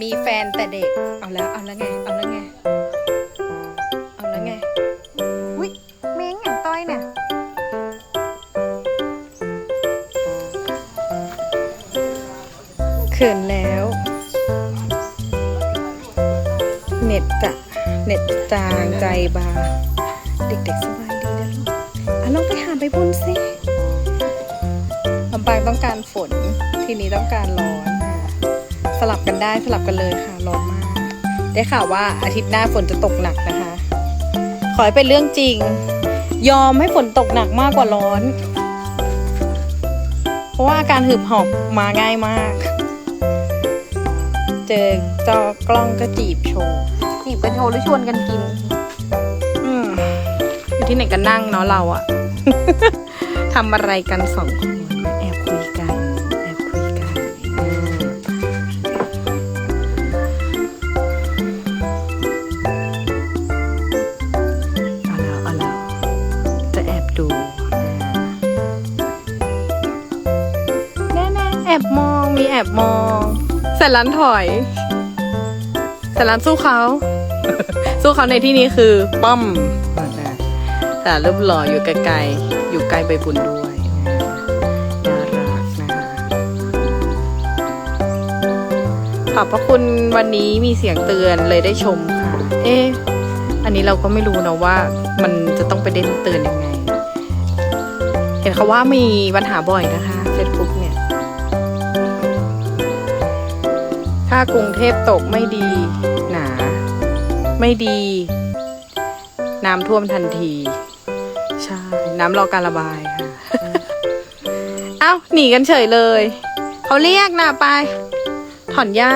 มีแฟนแต่เด็ก เอาแล้ว เอาแล้วไง เอาแล้วไง เอาแล้วไง อุ้ยเม้งอย่างต้อยเนี่ย เขินแล้ว เน็ตจะเน็ตจางใจบา เด็กๆสบายดีนะลูกอะลองไปหาใบบุญสิลำปางต้องการฝน ทีนี้ต้องการร้อนค่ะ สลับกันได้สลับกันเลยค่ะร้อนมาก ได้ข่าวว่าอาทิตย์หน้าฝนจะตกหนักนะคะ ขอให้เป็นเรื่องจริง ยอมให้ฝนตกหนักมากกว่าร้อน เพราะว่าอาการหืบหอบมาง่ายมาก เจอจอกล้องก็จีบโชว์จีบกันโชว์หรือชวนกันกิน อืมอยู่ที่ไหนกันนั่งเนาะเราอะทำอะไรกันสองคน อบมอง มีแอบมองแสนล้านถอยแสนล้านสู้เขา สู้เขาในที่นี้คือ ป้อมแต่รูปหล่ออยู่ไกลๆอยู่ใกล้ใบบุญด้วยน่ารักนะคะขอบพระคุณวันนี้มีเสียงเตือนเลยได้ชมค่ะ เอ๊ะอันนี้เราก็ไม่รู้นะว่า มันจะต้องไปเด้นเตือนยังไง เห็นเขาว่ามีปัญหาบ่อยนะคะ ถ้ากรุงเทพตกไม่ดี หนา ไม่ดี น้ำท่วมทันที ใช่ น้ำรอการระบายค่ะ เอ้า หนีกันเฉยเลย เขาเรียกนะไป ถอนหญ้า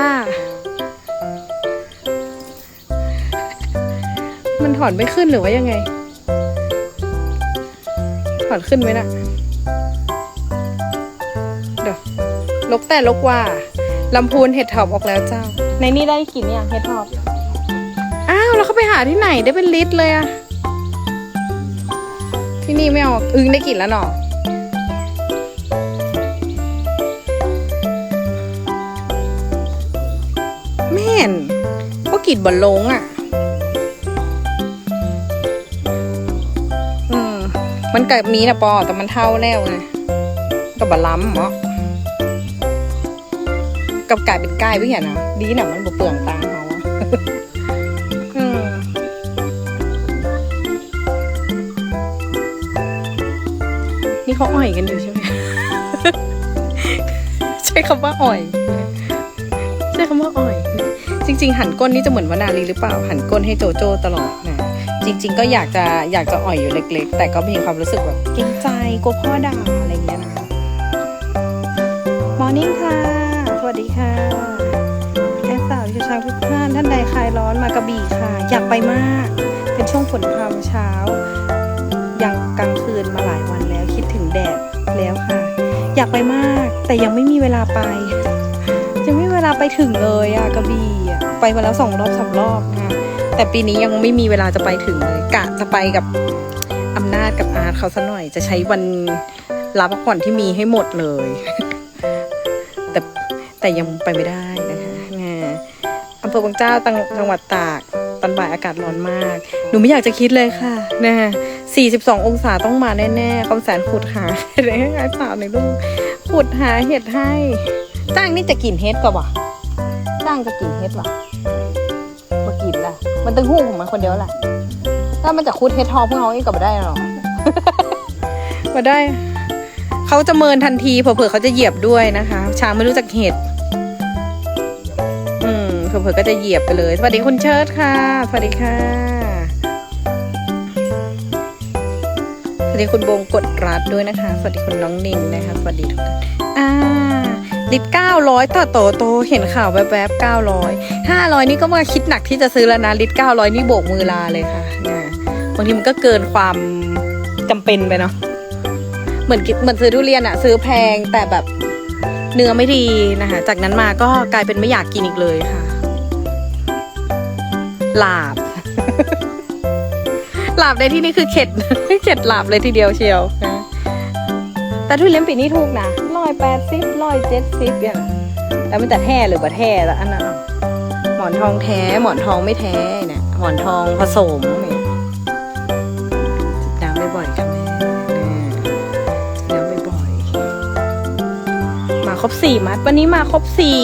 มันถอนไม่ขึ้นหรือว่ายังไง ถอนขึ้นไหมนะเดี๋ยวลกแต่ลกว่า ลำพูนเห็ดถอบออกแล้วเจ้า ในนี่ได้กี่เนี่ยเห็ดถอบ อ้าวแล้วเขาไปหาที่ไหนได้เป็นลิตรเลยอะที่นี่ไม่เอาอึงได้กี่แล้วหนอไม่เห็นก็กรีดบอลลงอะอืม มันกับมีนะปอแต่มันเท่าแล้วไงกับบะล้ำเหรอ กับกลายเป็นกายไปเห็นนะดีนะมันบ่เปลืองตังค์เขาอะอืมนี่เขาอ่อยกันอยู่ใช่ไหมใช้คำว่าอ่อย ใช้คำว่าอ่อย จริง ๆ หันก้นนี่จะเหมือนวนาลีหรือเปล่า หันก้นให้โจโจ้ตลอดนะจริง ๆ ก็อยากจะอยากจะอ่อยอยู่เล็ก ๆ แต่ก็มีความรู้สึกแบบเกรงใจกลัวพ่อด่าอะไรอย่างเงี้ยนะมอร์นิ่งค่ะส วัสดีค่ะแอสสาวที่ช้างทุกท่านท่านใดคลายร้อนมากระบี่ค่ะ อยากไปมาก เป็นช่วงฝนพรำเช้ายังกลางคืนมาหลายวันแล้วคิดถึงแดดแล้วค่ะ อยากไปมาก แต่ยังไม่มีเวลาไป ยังไม่มีเวลาไปถึงเลยอะกระบี่ไปมาแล้วสองรอบสามรอบนะแต่ปีนี้ยังไม่มีเวลาจะไปถึงเลยกะจะไปกับอำนาจกับอาร์ตเขาซะหน่อย จะใช้วันลาพักผ่อนที่มีให้หมดเลย แต่ยังไปไม่ได้นะคะอำเภอบางเจ้าตังจังหวัดตากตอนบ่ายอากาศร้อนมาก หนูไม่อยากจะคิดเลยค่ะนะ42 องศาต้องมาแน่ๆคำแสนขุดหาเห็ดให้ไอ้สาวในลูกขุดหาเห็ดให้จ้างนี่จะกินเห็ดกับวะจ้างจะกินเห็ดวะมากินละมันตึงหูของมันคนเดียวแหละถ้ามันจะคุดเห็ดทองพวกเราเองก็ไม่ได้หรอกมาได้ เขาจะเมินทันทีเผื่อๆเขาจะเหยียบด้วยนะคะ ช้างไม่รู้จักเห็ด เผื่อๆก็จะเหยียบไปเลย สวัสดีคุณเชิดค่ะ สวัสดีค่ะ สวัสดีคุณบงกดรัดด้วยนะคะ สวัสดีคุณน้องนินนะคะ สวัสดีทุกท่านอ่าลิตรเก้าร้อยต่อโตโต เห็นข่าวแวบๆเก้าร้อยห้าร้อยนี่ก็มาคิดหนักที่จะซื้อแล้วนะลิตรเก้าร้อยนี่โบกมือลาเลยค่ะนะบางทีมันก็เกินความจำเป็นไปเนาะ เหมือนเหมือนซื้อทุเรียนอะซื้อแพงแต่แบบเนื้อไม่ดีนะคะ จากนั้นมาก็กลายเป็นไม่อยากกินอีกเลยค่ะ หลาบ หลาบในที่นี้คือเข็ด เข็ดหลาบเลยทีเดียวเชียวนะแต่ทุเรียนปีนี้ถูกนะร้อยแปดสิบร้อยเจ็ดสิบอย่างแล้วมันแต่แท้หรือบ่แท้แล้วอันนั้นอะหมอนทองแท้ หมอนทองไม่แท้เนี่ยหมอนทองผสมเนี่ยจิบน้ำบ่อยๆค่ะแม่เนี่ยจิบน้ำบ่อยๆมาครบสี่มัด วันนี้มาครบสี่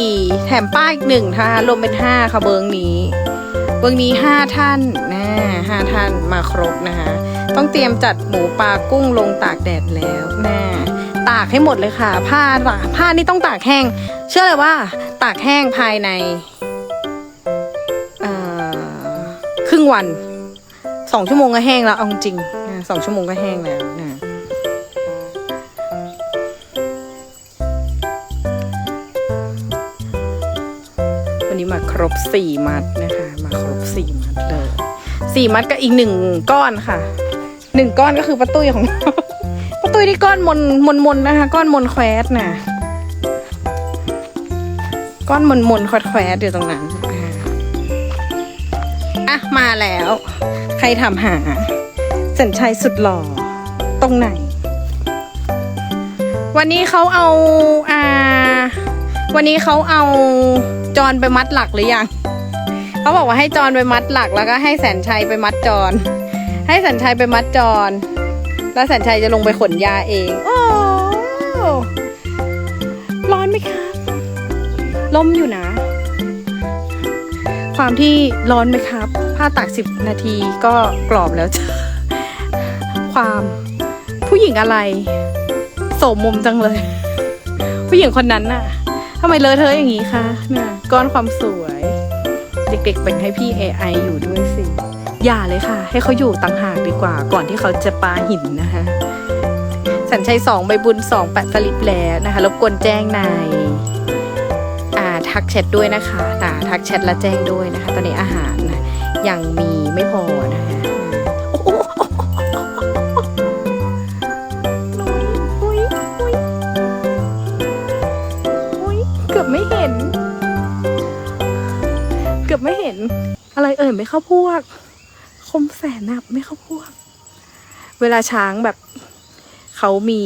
แถมป้าอีกหนึ่งท่ารวมเป็นห้าค่ะเบิงนี้ เบิงนี้ห้าท่านนะห้าท่านมาครบนะคะ ต้องเตรียมจัดหมูปลากุ้งลงตากแดดแล้วแน่ตากให้หมดเลยค่ะ ผ้าผ้านี่ต้องตากแห้ง เชื่อเลยว่า ตากแห้งภายในครึ่งวันสองชั่วโมงก็แห้งแล้วเอาจริงสองชั่วโมงก็แห้งแล้วนะวันนี้มาครบสี่มัดนะคะ สี่มัดเลยสี่มัดกับอีกหนึ่งก้อนค่ะหนึ่งก้อนก็คือป้าตุ้ยของเราป้าตุ้ยที่ก้อนมนมนมนนะคะ ก้อนมนแควสน่ะก้อนมนมนแควดๆอยู่ตรงนั้นอ่าอะมาแล้ว ใครถามหาสัญชัยสุดหล่อตรงไหน วันนี้เขาเอาอ่าวันนี้เขาเอาจอนไปมัดหลักหรือยัง เขาบอกว่าให้จอนไปมัดหลักแล้วก็ให้แสนชัยไปมัดจอน ให้แสนชัยไปมัดจอน แล้วแสนชัยจะลงไปขนยาเองโอ้ร้อนไหมคะล่มอยู่นะ ความที่ร้อนไหมครับ ผ้าตากสิบนาทีก็กรอบแล้วจ้ะความผู้หญิงอะไร โสมมุมจังเลย ผู้หญิงคนนั้นน่ะทำไมเลอะเทอะอย่างนี้คะเนี่ยก้อนความสวย เด็กๆเป็นให้พี่ AI อยู่ด้วยสิ อย่าเลยค่ะ ให้เขาอยู่ต่างหากดีกว่า ก่อนที่เขาจะปาหินนะคะ สัญชัยสองใบบุญสองแปะสลิปแล้วนะคะรบกวนแจ้งในอ่าทักแชทด้วยนะคะอ่าทักแชทและแจ้งด้วยนะคะ ตอนนี้อาหารนะยังมีไม่พอนะคะ อะไรเอ่ยไม่เข้าพวก คมแสนนับไม่เข้าพวก เวลาช้างแบบเขามี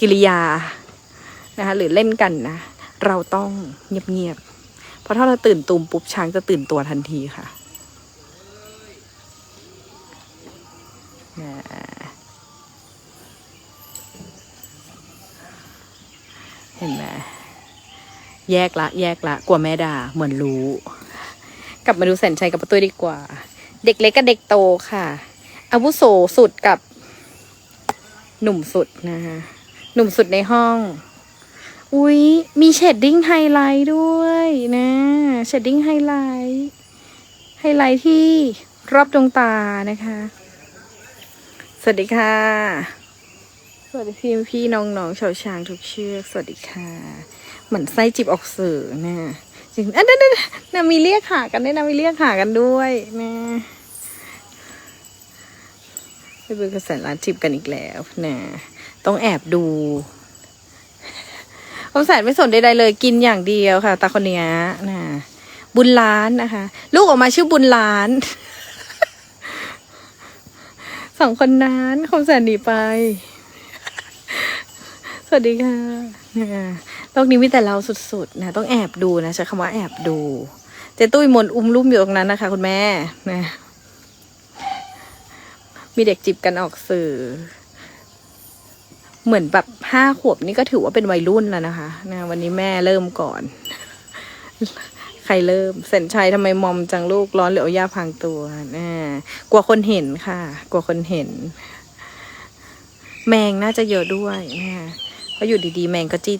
กิริยานะคะหรือเล่นกันนะ เราต้องเงียบๆเพราะถ้าเราตื่นตูมปุ๊บช้างจะตื่นตัวทันทีค่ะนะเห็นไหมแยกละ แยกละ กลัวแม่ด่าเหมือนรู้ กลับมาดูแสนชัยกับประตูดีกว่า เด็กเล็กกับเด็กโตค่ะ อาวุโสสุดกับ หนุ่มสุดนะคะหนุ่มสุดในห้อง อุ๊ยมีเชดดิ้งไฮไลท์ด้วยนะเชดดิ้งไฮไลท์ไฮไลท์ที่รอบดวงตานะคะ สวัสดีค่ะ สวัสดีพี่พี่น้องๆชาวช้างทุกเชือก สวัสดีค่ะ เหมือนไส้จิบออกสื่อนะ จริงอันนั้นนะนะมีเรียกหากันด้วยนะมีเรียกหากันด้วยนะไปเบิร์กระแสนร้านจิบกันอีกแล้วนะต้องแอบดูผมแสนไม่สนใดๆเลยกินอย่างเดียวค่ะ ตาคนเนี้ยนะบุญล้านนะคะ ลูกออกมาชื่อบุญล้านสองคนนั้นคมแสนหนีไป สวัสดีค่ะนะโล กนี้มีแต่เราสุดๆนะต้องแอบดูนะใช้คำว่าแอบดู เจตุ้ยมนอุ้มลุ่มอยู่ตรงนั้นนะคะ คุณแม่นะมีเด็กจิบกันออกสื่อ เหมือนแบบห้าขวบนี่ก็ถือว่าเป็นวัยรุ่นแล้วนะคะนะวันนี้แม่เริ่มก่อน ใครเริ่มเซนชัยทำไมมอมจังลูกร้อนเหลือยาพังตัวนะกลัวคนเห็นค่ะ กลัวคนเห็น แมงน่าจะเยอะด้วยนะ เพราะอยู่ดีๆ แมงก็จี้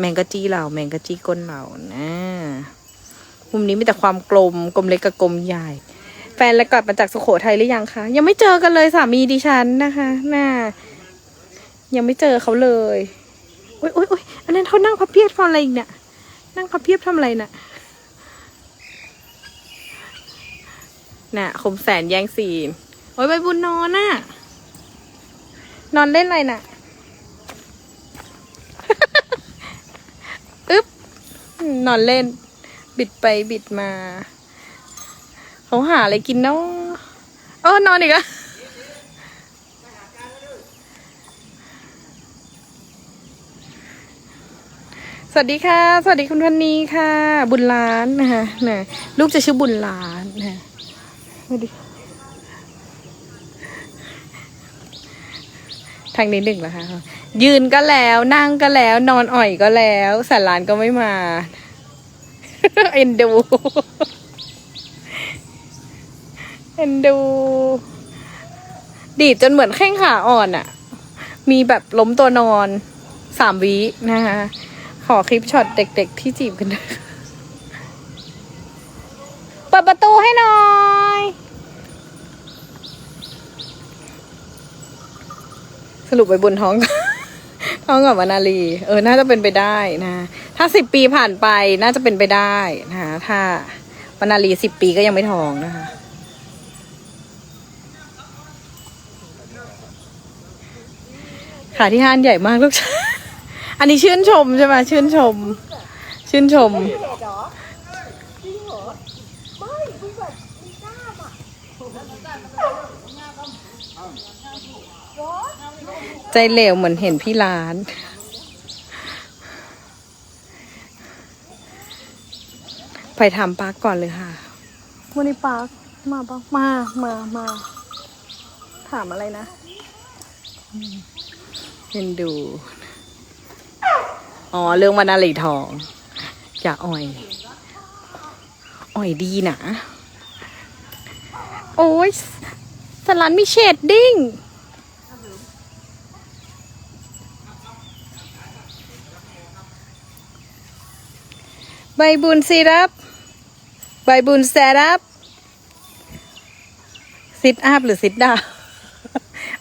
แมงก็จี้เรา แมงก็จี้ก้นเรานะมุมนี้มีแต่ความกลมกลมเล็กกับกลมใหญ่ แฟนแล้วกลับมาจากสุโขทัยหรือยังคะยังไม่เจอกันเลยสามีดิฉันนะคะน่ายังไม่เจอเขาเลยโอุ้ยอุ้ยอุ้ยอันนั้นเขานั่งพับเพียบทำอะไรอีกเนี่ยนั่งพับเพียบทำอะไรน่ะน่ะคมแสนแย่งซีนโอ้ยใบบุญนอนน่ะ นอนเล่นอะไรน่ะ อึ๊บ นอนเล่น บิดไปบิดมา เขาหาอะไรกินเนาะเออนอนอีกอะสวัสดีค่ะ สวัสดีคุณพันนีค่ะ บุญล้านนะคะนะลูกจะชื่อบุญล้านนะสวัสดีทางนี้หนึ่งแล้วค่ะ ยืนก็แล้ว นั่งก็แล้ว นอนอ่อยก็แล้วสารานก็ไม่มา เอ็นดู เอ็นดู ดีดจนเหมือนแข้งขาอ่อนอะ่ะ มีแบบล้มตัวนอนสามวินะคะขอคลิปช็อตเด็กๆที่จีบกันด้วยเปิดประตูให้หน่อยสรุปไปบนท้องท้อ งกับวานาลีเออ น่าจะเป็นไปได้นะ ถ้าสิบปีผ่านไปน่าจะเป็นไปได้นะคะถ้าวานาลีสิบปีก็ยังไม่ท้องนะคะขาที่ห้านใหญ่มากลูกชายอันนี้ชื่นชมใช่ไหมชื่นชม ชื่นชม ใจเหลวเหมือนเห็นพี่ร้าน ไปทำปาร์กก่อนเลยค่ะวันนี้ปาร์กมาปะมา มามา ถามอะไรนะเห็นดู อ๋อ เรื่องวันนาลีทอง อย่าอ่อย อ่อยดีนะ โอ้ยสลันมีเชดดิ้ง ใบบุญซีรับ ใบบุญแซรับซิดอัพหรือซิดดาว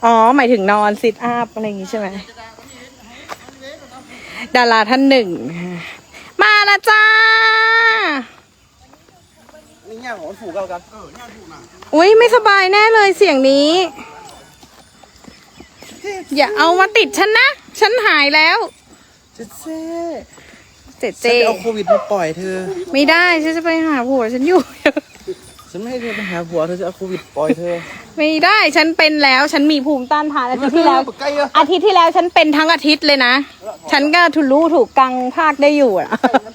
อ๋อ หมายถึงนอนซิดอัพอะไรอย่างงี้ใช่ไหม ดาราท่านหนึ่ง มาและจ้า นี่ย่างของผูกเอากันอุ้ยไม่สบายแน่เลยเสียงนี้ อย่าเอามาติดฉันนะ ฉันหายแล้วเจ๊ เจ๊เจ๊ฉันเจ๊จะเอาโควิดมาปล่อยเธอ ไม่ได้ ฉันจะไปหาผัวฉันอยู่ ฉันไม่ให้เธอไปหาผัวเธอจะเอาโควิดปล่อยเธอไม่ได้ฉันเป็นแล้วฉันมีภูมิต้านทานอาทิตย์ที่แล้ว ใกล้อะอาทิตย์ที่แล้วฉันเป็นทั้งอาทิตย์เลยนะ ฉันก็ทุรู้ถูกกังภาคได้อยู่อะ มัน